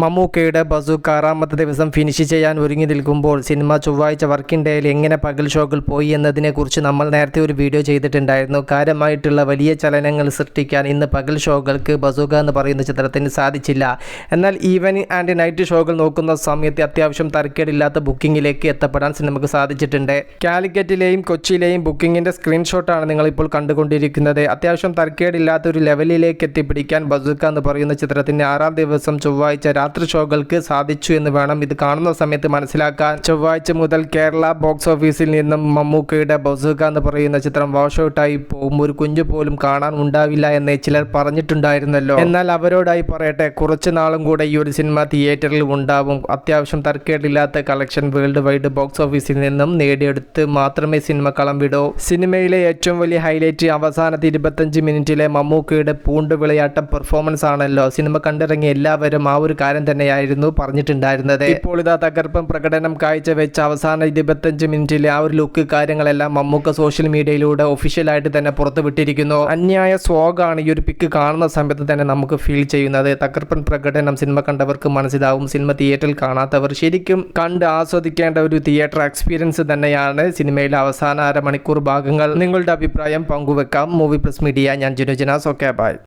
മമ്മൂക്കയുടെ ബസൂക്ക് ആറാമത്തെ ദിവസം ഫിനിഷ് ചെയ്യാൻ ഒരുങ്ങി നിൽക്കുമ്പോൾ സിനിമ ചൊവ്വാഴ്ച വർക്കിംഗ് ഡേയിൽ എങ്ങനെ പകൽ ഷോകൾ പോയി എന്നതിനെക്കുറിച്ച് നമ്മൾ നേരത്തെ ഒരു വീഡിയോ ചെയ്തിട്ടുണ്ടായിരുന്നു. കാര്യമായിട്ടുള്ള വലിയ ചലനങ്ങൾ സൃഷ്ടിക്കാൻ ഇന്ന് പകൽ ഷോകൾക്ക് ബസൂക്ക എന്ന് പറയുന്ന ചിത്രത്തിന് സാധിച്ചില്ല. എന്നാൽ ഈവനിങ് ആൻഡ് നൈറ്റ് ഷോകൾ നോക്കുന്ന സമയത്ത് അത്യാവശ്യം തരക്കേടില്ലാത്ത ബുക്കിങ്ങിലേക്ക് എത്തപ്പെടാൻ സിനിമയ്ക്ക് സാധിച്ചിട്ടുണ്ട്. കാലിക്കറ്റിലെയും കൊച്ചിയിലെയും ബുക്കിങ്ങിന്റെ സ്ക്രീൻഷോട്ടാണ് നിങ്ങളിപ്പോൾ കണ്ടുകൊണ്ടിരിക്കുന്നത്. അത്യാവശ്യം തരക്കേടില്ലാത്ത ഒരു ലെവലിലേക്ക് എത്തിപ്പിടിക്കാൻ ബസൂക്ക എന്ന് പറയുന്ന ചിത്രത്തിന്റെ ആറാം ദിവസം ചൊവ്വാഴ്ച രാത്രി ഷോകൾക്ക് സാധിച്ചു എന്ന് വേണം ഇത് കാണുന്ന സമയത്ത് മനസ്സിലാക്കാൻ. ചൊവ്വാഴ്ച മുതൽ കേരള ബോക്സ് ഓഫീസിൽ നിന്നും മമ്മൂക്കയുടെ ബസുക എന്ന് പറയുന്ന ചിത്രം വാഷ് ഔട്ടായി പോകും ഒരു കുഞ്ഞു പോലും കാണാൻ ഉണ്ടാവില്ല എന്ന് ചിലർ പറഞ്ഞിട്ടുണ്ടായിരുന്നല്ലോ. എന്നാൽ അവരോടായി പറയട്ടെ കുറച്ച് നാളും കൂടെ ഈ ഒരു സിനിമ തിയേറ്ററിൽ ഉണ്ടാവും. അത്യാവശ്യം തർക്കേടില്ലാത്ത കളക്ഷൻ വേൾഡ് വൈഡ് ബോക്സ് ഓഫീസിൽ നിന്നും നേടിയെടുത്ത് മാത്രമേ സിനിമ കളം വിടൂ സിനിമയിലെ ഏറ്റവും വലിയ ഹൈലൈറ്റ് അവസാനത്തെ ഇരുപത്തഞ്ച് മിനിറ്റിലെ മമ്മൂക്കയുടെ പൂണ്ട് വിളയാട്ടം പെർഫോമൻസ് ആണല്ലോ. സിനിമ കണ്ടിറങ്ങിയ എല്ലാവരും ആ ഒരു കാര്യം തന്നെയായിരുന്നു പറഞ്ഞിട്ടുണ്ടായിരുന്നത്. ഇപ്പോൾ ഇതാ തകർപ്പൻ പ്രകടനം കാഴ്ചവെച്ച അവസാന ഇരുപത്തഞ്ച് മിനിറ്റിലെ ആ ഒരു ലുക്ക് കാര്യങ്ങളെല്ലാം മമ്മൂക്ക സോഷ്യൽ മീഡിയയിലൂടെ ഒഫീഷ്യലായിട്ട് തന്നെ പുറത്തുവിട്ടിരിക്കുന്നു. അന്യായ സ്വാഗാണ് ഈ ഒരു പിക്ക് കാണുന്ന സമയത്ത് തന്നെ നമുക്ക് ഫീൽ ചെയ്യുന്നത്. തകർപ്പൻ പ്രകടനം സിനിമ കണ്ടവർക്ക് മനസ്സിലാവും. സിനിമ തിയേറ്ററിൽ കാണാത്തവർ ശരിക്കും കണ്ട് ആസ്വദിക്കേണ്ട ഒരു തിയേറ്റർ എക്സ്പീരിയൻസ് തന്നെയാണ് സിനിമയിലെ അവസാന അരമണിക്കൂർ ഭാഗങ്ങൾ. നിങ്ങളുടെ അഭിപ്രായം പങ്കുവെക്കാം. മൂവി പ്ലസ് മീഡിയ ഞാൻ ജിനുജനാസ് ഓക്കെ ബൈ